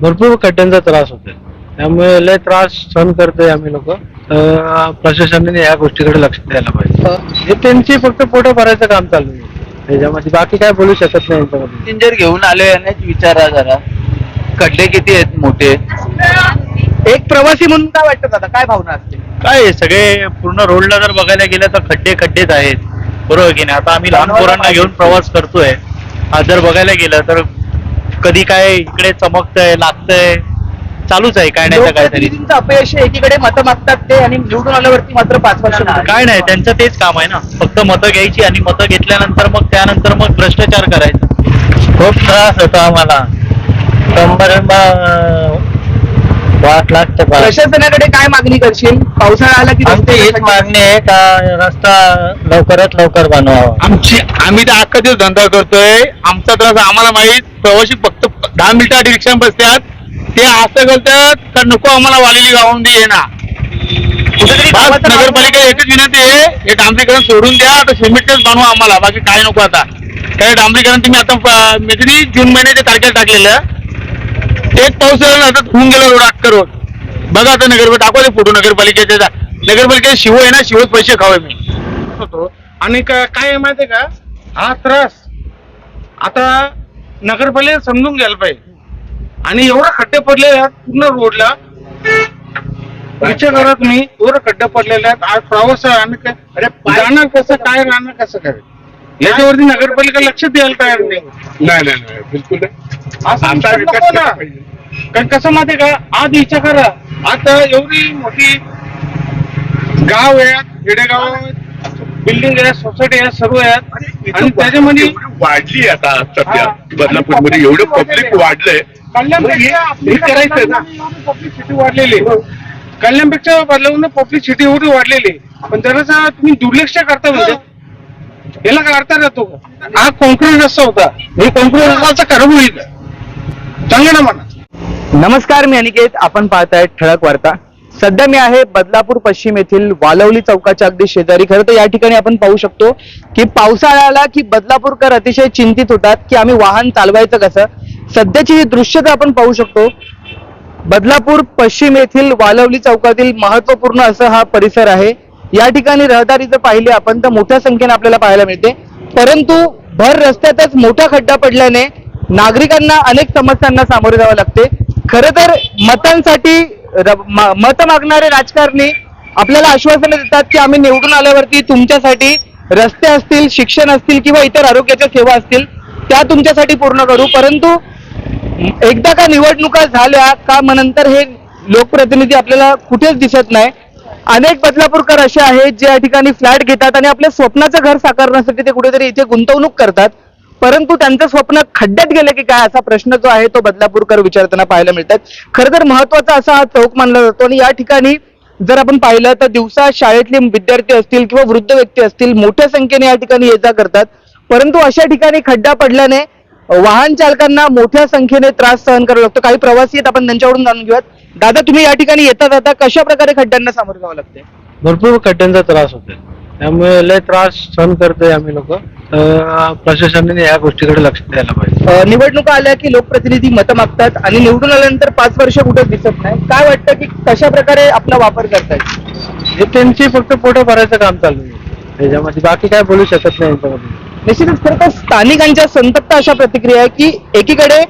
भरपूर खड्ड्यांचा त्रास होतोय. त्यामुळे लय त्रास सहन करतोय आम्ही लोक. प्रशासनाने या गोष्टीकडे लक्ष द्यायला पाहिजे. हे त्यांची फक्त पोटं भरायचं काम चालू आहे. त्याच्यामध्ये बाकी काय बोलू शकत नाही यांच्यामध्ये. पॅसेंजर घेऊन आले यांनाच विचारा जरा. खड्डे किती आहेत मोठे? एक प्रवासी म्हणून काय वाटतं दादा? काय भावना असते? काय आहे, सगळे पूर्ण रोडला जर बघायला गेलं तर खड्डे खड्डेच आहेत. बरोबर की नाही? आता आम्ही लहान पोरांना घेऊन प्रवास करतोय. आज जर बघायला गेलं तर कधी काय इकडे चमकतंय लागतंय चालूच आहे काय नाही तर काहीतरी. लोकप्रतिनिधींचं अपयश आहे. एकीकडे मतं मागतात ते आणि निवडून आल्यावरती मात्र पाच वर्ष काय नाही त्यांचं तेच काम आहे ना. फक्त मतं घ्यायची आणि मतं घेतल्यानंतर मग त्यानंतर मग भ्रष्टाचार करायचा. खूप त्रास होतो आम्हाला. वाट लागतं प्रशासनाकडे काय मागणी करशील? पावसाळा आला की आमची हीच मागणी आहे का रस्ता लवकरात लवकर बनवावा. आमची आम्ही तर अख्खा दिवस धंदा करतोय. आमचा त्रास आम्हाला माहीत प्रवासी फक्त दहा मिनिटात रिक्षा बसतात. ते असं करतात का नको आम्हाला वालेली गावून दे ना कुठेतरी बस गावाचं नाव- नगरपालिका एकच विनंती आहे हे डांबरीकरण सोडून द्या आता सिमेंटच बनवा आम्हाला. बाकी काय नको आता. काय डांबरीकरण तुम्ही आता मेजरी जून महिन्याच्या तारखेला टाकलेलं. एक पाऊस आला ना आता होऊन गेला रोड अख्खा रोड. बघा आता नगर दाखवा फोटो नगरपालिकेचे. नगरपालिकेचे शिव आहे ना शिवच पैसे खावे मी. होतो. आणि का- काय आहे माहितीये का? हा त्रास. आता नगरपालिका समजून घ्यायला पाहिजे. आणि एवढे खड्डे पडलेले आहेत पूर्ण रोडला. विचार करा तुम्ही एवढं खड्डे पडलेले आहेत. आज प्रवास आहे. आणि काय अरे जाणार कसं? काय राहणार कसं काय याच्यावरती नगरपालिका लक्ष द्यायला तयार नाही नाही नाही नाही बिलकुल असं आमचा नको ना. कारण कसं माहितीये का आज विचार करा आता एवढी मोठी गाव आहे खेडेगाव बिल्डिंग आहे सोसायटी आहे सर्व आहेत आणि त्याच्यामध्ये वाढली आता सध्या हा. बदलापूरमध्ये एवढं पब्लिक वाढलंय कल्याणपेक्षा हे करायचं ना. पब्लिसिटी वाढलेली आहे. कल्याणपेक्षा बदलावून पब्लिसिटी एवढी वाढलेली आहे. पण जरा तुम्ही दुर्लक्ष करता म्हणजे याला काय अर्थ राहतो हा कॉन्क्रीट रस्ता होता. हे कॉन्क्रीट रस्ता खराब होईल. का? ना म्हणा. नमस्कार मी अनिकेत. आपण पाहताय ठळक वार्ता. सध्या मी आहे बदलापूर पश्चिम येथील वालवली चौकाच्या अगदी शेजारी. खरं तर या ठिकाणी आपण पाहू शकतो की पावसाळा आला की बदलापूरकर अतिशय चिंतित होतात की आम्ही वाहन चालवायचं कसं? सध्याची ही दृश्यता आपण पाहू शकतो. बदलापूर पश्चिम येथील वालवली चौकातील महत्त्वपूर्ण असं हा परिसर आहे. या ठिकाणी रहदारी जर पाहिली आपण तर मोठ्या संख्येने आपल्याला पाहायला मिळते. परंतु भर रस्त्यातच मोठा खड्डा पडल्याने नागरिकांना अनेक समस्यांना सामोरे जावं लागते. खरं तर मतांसाठी मत मागणारे राजकारणी आपल्याला आश्वासनं देतात की आम्ही निवडून आल्यावरती तुमच्यासाठी रस्ते असतील शिक्षण असतील किंवा इतर आरोग्याच्या सेवा असतील त्या तुमच्यासाठी पूर्ण करू. परंतु एकदा का निवडणुका झाल्या का मग नंतर हे लोकप्रतिनिधी आपल्याला कुठेच दिसत नाही. अनेक बदलापूरकर असे आहेत जे या ठिकाणी फ्लॅट घेतात आणि आपल्या स्वप्नाचं घर साकारण्यासाठी ते कुठेतरी इथे गुंतवणूक करतात. परंतु त्यांचं स्वप्न खड्ड्यात गेलं की काय असा प्रश्न जो आहे तो बदलापूरकर विचारताना पाहायला मिळतात. खरं तर महत्त्वाचा असा हा चौक मानला जातो आणि या ठिकाणी जर आपण पाहिलं तर दिवसा शाळेतले विद्यार्थी असतील किंवा वृद्ध व्यक्ती असतील मोठ्या संख्येने या ठिकाणी ये जा करतात. परंतु अशा ठिकाणी खड्डा पडल्याने वाहन चालकांना मोठ्या संख्येने त्रास सहन करावा लागतो. काही प्रवासी आहेत आपण त्यांच्याकडून जाणून घेऊयात. दादा तुम्ही या ठिकाणी येता जाता कशा प्रकारे खड्ड्यांना सामोरे जावं लागते भरपूर खड्ड्यांचा त्रास होतोय. त्यामुळे लय त्रास सहन करतोय आम्ही लोक. प्रशासनाने या गोष्टीकडे लक्ष द्यायला पाहिजे. अ, निवडणुका आल्या की लोकप्रतिनिधी मतं मागतात आणि निवडून आल्यानंतर पाच वर्ष कुठे दिसत नाही. काय वाटतं की कशा प्रकारे आपला वापर करतायत हे त्यांची फक्त पोटं भरायचं काम चालू आहे. त्याच्यामध्ये बाकी काय बोलू शकत नाही यांच्यामध्ये. निश्चितच खरं तर स्थानिकांच्या संतप्त अशा प्रतिक्रिया आहे की एकीकडे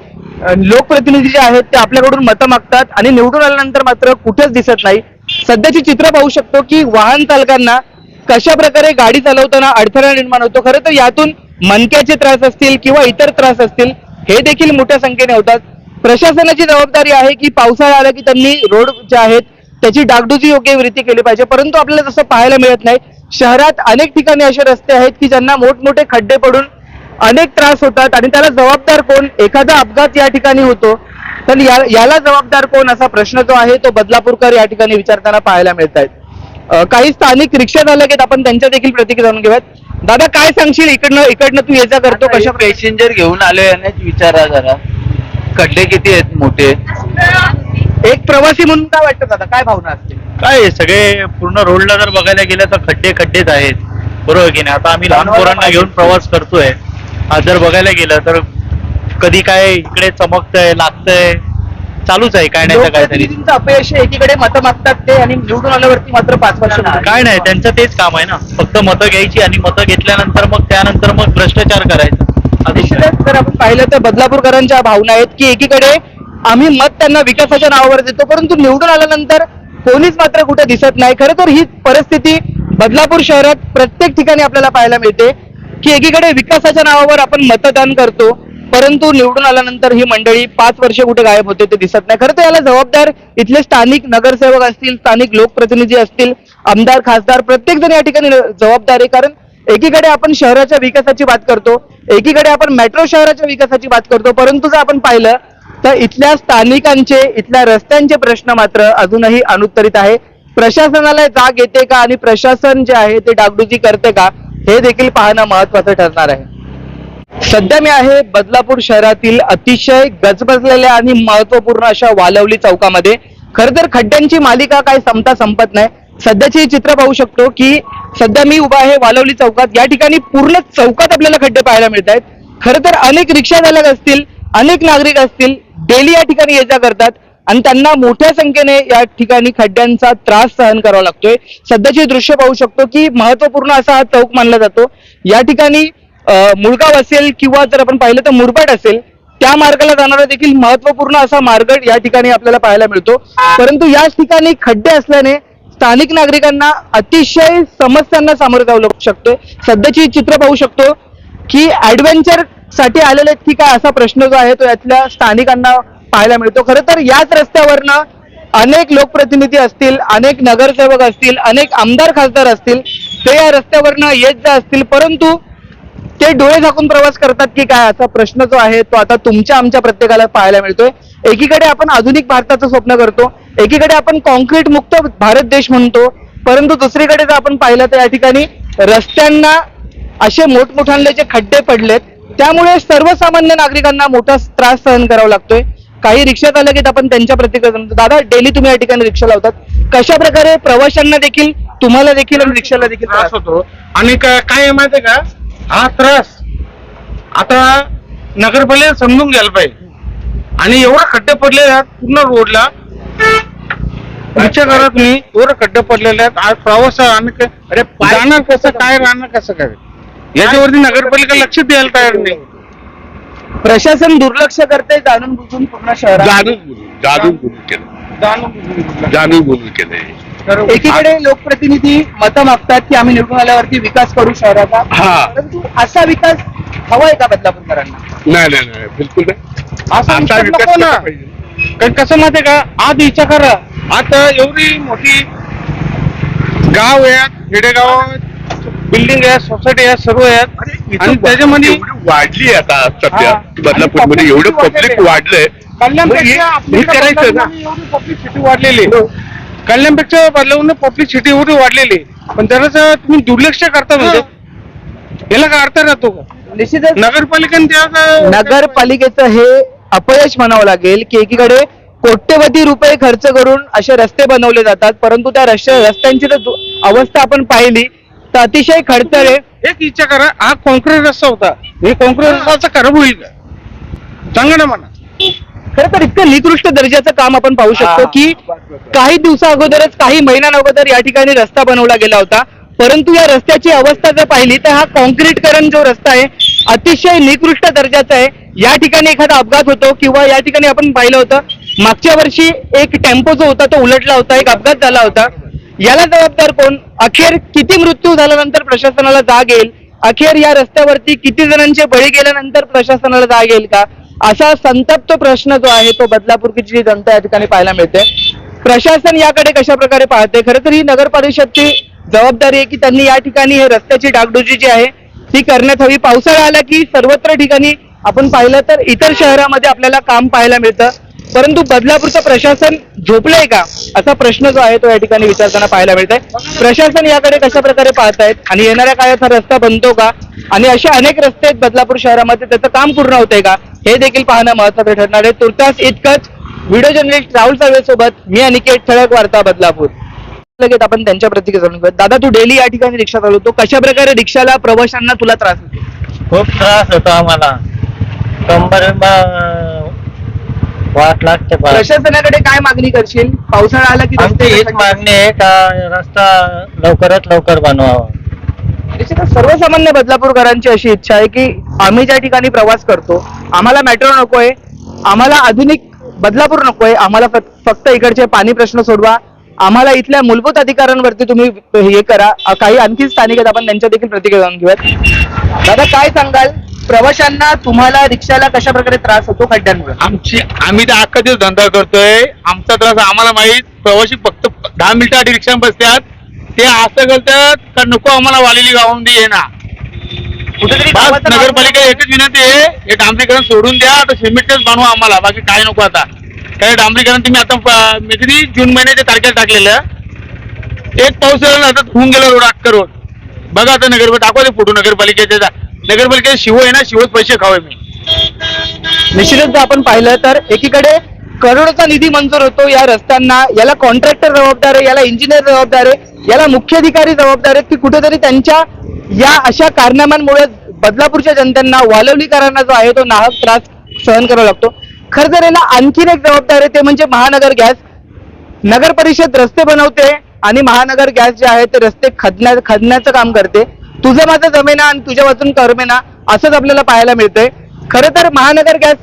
लोकप्रतिनिधी जे आहेत ते आपल्याकडून मतं मागतात आणि निवडून आल्यानंतर मात्र कुठेच दिसत नाही. सध्याची चित्र पाहू शकतो की वाहन चालकांना कशा प्रकारे गाडी चालवताना अडथळा निर्माण होतो. खरं तर यातून मनक्याचे त्रास असतील किंवा इतर त्रास असतील हे देखील मोठ्या संख्येने होतात. प्रशासनाची जबाबदारी आहे की पावसाळा आला की त्यांनी रोड जे आहेत त्याची डागडुजी योग्य रीती केली पाहिजे. परंतु आपल्याला तसं पाहायला मिळत नाही. शहरात अनेक ठिकाणी असे रस्ते आहेत की ज्यांना मोठमोठे खड्डे पडून अनेक त्रास होतात आणि त्याला जबाबदार कोण? एखादा अपघात या ठिकाणी होतो. तर या- याला जबाबदार कोण? असा प्रश्न जो आहे तो बदलापूरकर या ठिकाणी विचारताना पाहायला मिळत आहेत काही स्थानिक रिक्षा चालक आहेत आपण त्यांच्या देखील प्रतिक्रिया जाणून घेऊयात. दादा काय सांगशील? इकडनं इकडनं तू ये जा करतो कशा पॅसेंजर घेऊन आले यांनाच विचारा जरा. खड्डे किती आहेत मोठे? एक प्रवासी म्हणून काय वाटतं दादा? काय भावना असते काय सगळे पूर्ण रोडला जर बघायला गेलं तर खड्डे खड्डेच आहेत. बरोबर की नाही? आता आम्ही लहान पोरांना घेऊन प्रवास करतोय. आज जर बघायला गेलं तर कधी काय इकडे चमकतंय लागतंय चालूच आहे काय नाही तर काहीतरी लोकप्रतिनिधींचं अपयश. एकीकडे मतं मागतात ते आणि निवडून आल्यावरती मात्र पाच वर्ष. काय नाही त्यांचं तेच काम आहे ना फक्त मतं घ्यायची आणि मतं घेतल्यानंतर मग त्यानंतर मग भ्रष्टाचार करायचा अजून काय? निश्चितच जर आपण पाहिलं तर बदलापूरकरांच्या भावना आहेत की एकीकडे आम्ही मत त्यांना विकासाच्या नावावर देतो परंतु निवडून आल्यानंतर कोणीच मात्र कुठे दिसत नाही खरं तर ही परिस्थिती बदलापूर शहरात प्रत्येक ठिकाणी आपल्याला पाहायला मिळते की एकीकडे विकासाच्या नावावर आपण मतदान करतो परंतु निवडून आल्यानंतर ही मंडळी पाच वर्ष कुठे गायब होते ते दिसत नाही. खरं तर याला जबाबदार इथले स्थानिक नगरसेवक असतील स्थानिक लोकप्रतिनिधी असतील आमदार खासदार प्रत्येक जण या ठिकाणी जबाबदार आहे. कारण एकीकडे आपण शहराच्या विकासाची बात करतो एकीकडे आपण मेट्रो शहराच्या विकासाची बात करतो. परंतु जर आपण पाहिलं तर इथल्या स्थानिकांचे इथल्या रस्त्यांचे प्रश्न मात्र अजूनही अनुत्तरित आहे. प्रशासनाला जाग येते का आणि प्रशासन जे आहे ते डागडुजी करते का? हे देखील पाहणं महत्वाचं ठरणार आहे. सध्या मी आहे बदलापूर शहरातील अतिशय गजबजलेल्या आणि महत्त्वपूर्ण अशा वालवली चौकामध्ये. खर तर खड्ड्यांची मालिका काय संपता संपत नाही. सध्याचे चित्र पाहू शकतो की सध्या मी उभा आहे वालवली चौकात. या ठिकाणी पूर्ण चौकात आपल्याला खड्डे पाहायला मिळत आहेत. खरं तर अनेक रिक्षाचालक असतील अनेक नागरिक असतील डेली या ठिकाणी ये जा करतात. आणि त्यांना मोठ्या संख्येने या ठिकाणी खड्ड्यांचा त्रास सहन करावा लागतोय. सध्याचे दृश्य पाहू शकतो की महत्त्वपूर्ण असा हा चौक मानला जातो. या ठिकाणी मुळगाव असेल किंवा जर आपण पाहिलं तर मुरबाड असेल त्या मार्गाला जाणारा देखील महत्त्वपूर्ण असा मार्ग या ठिकाणी आपल्याला पाहायला मिळतो. परंतु याच ठिकाणी खड्डे असल्याने स्थानिक नागरिकांना अतिशय समस्यांना सामोरं जावं लागू शकतोय. सध्याची चित्र पाहू शकतो की ऍडव्हेंचरसाठी आलेले की काय असा प्रश्न जो आहे तो यातल्या स्थानिकांना पाहायला मिळतो. खरं तर याच रस्त्यावरनं अनेक लोकप्रतिनिधी असतील अनेक नगरसेवक असतील अनेक आमदार खासदार असतील ते या रस्त्यावरनं येत जा असतील. परंतु ते डोळे झाकून प्रवास करतात की काय? असा प्रश्न जो आहे तो आता तुमच्या आमच्या प्रत्येकाला पाहायला मिळतोय. एकीकडे आपण आधुनिक भारताचं स्वप्न करतो एकीकडे आपण कॉन्क्रीट मुक्त भारत देश म्हणतो परंतु दुसरीकडे जर आपण पाहिलं तर या ठिकाणी रस्त्यांना असे मोठमोठाले जे खड्डे पडलेत त्यामुळे सर्वसामान्य नागरिकांना मोठा त्रास सहन करावा लागतोय. काही रिक्षा चालक आपण त्यांच्या प्रतिक्रिया. दादा डेली तुम्ही या ठिकाणी रिक्षा लावतात. कशा प्रकारे प्रवाशांना देखील तुम्हाला देखील आणि रिक्षाला देखील त्रास होतो. आणि का- काय आहे माहितीये का? हा त्रास. आता नगरपालिका समजून घ्यायला पाहिजे. आणि एवढे खड्डे पडलेले आहेत पूर्ण रोडला. विचार करा तुम्ही एवढे खड्डे पडलेले आहेत. आज प्रवास काय- अरे जाणार कसं? काय राहणार कसं? काय? याच्यावरती नगरपालिका लक्ष द्यायला तयार नाही. प्रशासन दुर्लक्ष करते जाणून बुजून पूर्ण शहरात जाणून जाणून बोलून केलं. जाणून बोलून केलंय एकीकडे लोकप्रतिनिधी मतं मागतात की आम्ही निवडून आल्यावरती विकास करू शहराचा. हा. परंतु असा विकास हवाय का बदलापूरकरांना? नाही नाही नाही बिलकुल नाही. असा आता विकास नको केला ना पाहिजे. कारण कसं माहितीये का? आज विचार करा. आता एवढी मोठी गाव आहेत खेडेगाव बिल्डिंग आहेत सोसायटी आहेत सर्व आहेत आणि त्याच्यामध्ये वाढली आता सध्या. बदलापूरमध्ये. एवढं पब्लिक वाढलंय. कल्याणपेक्षा करायचं एवढी पब्लिसिटी वाढलेली आहे. कल्याणपेक्षा बदलावून पब्लिसिटी एवढी वाढलेली आहे. पण त्याला तुम्ही दुर्लक्ष करता म्हणजे याला काय अर्थ राहतो का? निश्चितच. नगरपालिकेने नगरपालिकेचं हे अपयश म्हणावं लागेल की एकीकडे कोट्यवधी रुपये खर्च करून असे रस्ते बनवले जातात परंतु त्या रस्ते रस्त्यांची जर दु- अवस्था आपण पाहिली. तर अतिशय खडतर आहे. एक इच्छा करा हा कॉन्क्रीट रस्ता होता. हे कॉन्क्रीट रस्ता खराब होईल का सांगा ना मला. खरं तर इतकं निकृष्ट दर्जाचं काम आपण पाहू शकतो की काही दिवसा अगोदरच काही महिन्यां अगोदर या ठिकाणी रस्ता बनवला गेला होता. परंतु या रस्त्याची अवस्था जर पाहिली तर हा कॉन्क्रीटकरण जो रस्ता आहे अतिशय निकृष्ट दर्जाचा आहे. या ठिकाणी एखादा अपघात होतो किंवा या ठिकाणी आपण पाहिलं होतं मागच्या वर्षी एक टेम्पो जो होता तो उलटला होता एक अपघात झाला होता. याला जबाबदार कोण? अखेर किती मृत्यू झाल्यानंतर प्रशासनाला जाग येईल? अखेर या रस्त्यावरती किती जणांचे बळी गेल्यानंतर प्रशासनाला जाग येईल का? असा संतप्त प्रश्न जो आहे तो बदलापूरची जनता या ठिकाणी पाहायला मिळते. प्रशासन याकडे कशा प्रकारे पाहते? खरं तर ही नगर परिषदची जबाबदारी आहे की त्यांनी या ठिकाणी हे रस्त्याची डागडुजी जी आहे ती करण्यात हवी. पावसाळा आला की सर्वत्र ठिकाणी आपण पाहिलं तर इतर शहरामध्ये आपल्याला काम पाहायला मिळतं. परंतु बदलापूरचं प्रशासन झोपलंय का? असा प्रश्न जो आहे तो या ठिकाणी विचारताना पाहायला मिळत आहे प्रशासन याकडे कशा प्रकारे पाहतायत? आणि येणाऱ्या काळात हा रस्ता बनतो का? आणि असे अनेक रस्ते आहेत बदलापूर शहरामध्ये त्याचं काम पूर्ण होतंय का? हे देखील पाहणं महत्वाचं ठरणार आहे. तुर्तास इतकंच व्हिडिओ जर्नलिस्ट राहुल साळवे सोबत मी अनिकेत ठळक वार्ता बदलापूर. लगेच आपण त्यांच्या प्रतिक्रिया जाणून घेऊया. दादा तू डेली या ठिकाणी रिक्षा चालवतो. कशा प्रकारे रिक्षाला प्रवाशांना तुला त्रास होतो? खूप त्रास होतो आम्हाला. कंबर वाट लागते बा. प्रशासनाकडे काय मागणी करशील? पावसाळा आला की आमची रस्ते हीच मागणी आहे का रस्ता लवकरात लवकर बनवावा. निश्चितच सर्वसामान्य बदलापूरकरांची अशी इच्छा आहे की आम्ही ज्या ठिकाणी प्रवास करतो आम्हाला मेट्रो नकोय आम्हाला आधुनिक बदलापूर नकोय आम्हाला फक्त- फक्त इकडचे पाणी प्रश्न सोडवा आम्हाला इथल्या मूलभूत अधिकारांवरती तुम्ही हे करा. अ, काही आणखी स्थानिक आहेत आपण त्यांच्या देखील प्रतिक्रिया जाणून घेऊयात. दादा काय सांगाल? प्रवाशांना तुम्हाला रिक्षाला कशा प्रकारे त्रास होतो खड्ड्यांमुळे? आमची आम्ही तर अख्खा दिवस धंदा करतोय. आमचा त्रास आम्हाला माहीत. प्रवासी फक्त दहा मिनिटासाठी रिक्षा बसतात. ते असं करतात का नको आम्हाला वालेली गावून दे ना. कुठेतरी बस गावाचं नाव- नगरपालिका एकच विनंती आहे. हे डांबरीकरण सोडून द्या. आता सिमेंटच बनवा आम्हाला. बाकी काय नको आता. काय डांबरीकरण तुम्ही आता प- मी किती जून महिन्याच्या तारखेला टाकलेलं. एक पाऊस ना आता होऊन गेला रोड अख्खा रोड. बघा आता नगर दाखवा ते फोटो नगरपालिकेचे. नगरपालिकेचे शिव आहे ना शिवच पैसे खावे मी. निश्चितच जर आपण पाहिलं तर एकीकडे करोडोचा निधी मंजूर होतो या रस्त्यांना. याला कॉन्ट्रॅक्टर जबाबदार आहे याला इंजिनियर जबाबदार आहे याला मुख्य अधिकारी जबाबदार आहेत की कुठेतरी त्यांच्या या अशा कारनाम्यांमुळे बदलापूरच्या जनतेना वालवलीकरांना जो आहे तो नाहक त्रास सहन करावा लागतो. खरं तर याला आणखीन एक जबाबदार आहे ते म्हणजे महानगर गॅस. नगर परिषद रस्ते बनवते आणि महानगर गॅस जे आहे ते रस्ते खदण्या खदण्याचं काम करते. तुझं माझं जमेना आणि तुझ्या वाचून करमेना असंच आपल्याला पाहायला मिळतंय. खरं तर महानगर गॅस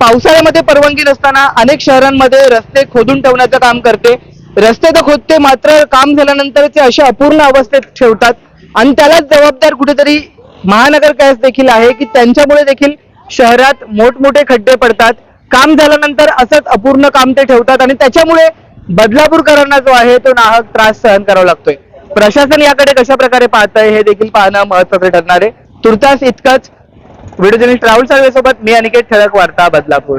पावसाळ्यामध्ये परवानगी नसताना अनेक शहरांमध्ये रस्ते खोदून ठेवण्याचं काम करते. रस्ते तर खोदते मात्र काम झाल्यानंतर ते अशा अपूर्ण अवस्थेत ठेवतात. आणि त्यालाच जबाबदार कुठेतरी महानगर गॅस देखील आहे की त्यांच्यामुळे देखील शहरात मोठमोठे खड्डे पडतात. काम झाल्यानंतर असंच अपूर्ण काम ते ठेवतात आणि त्याच्यामुळे बदलापूरकरांना जो आहे तो नाहक त्रास सहन करावा लागतोय. प्रशासन याकडे कशा प्रकारे पाहत आहे हे देखील पाहणं महत्वाचं ठरणार आहे. तुर्तास इतकंच. व्हिडिओ जर्नलिस्ट राहुल साळवे सोबत मी अनिकेत ठळक वार्ता बदलापूर.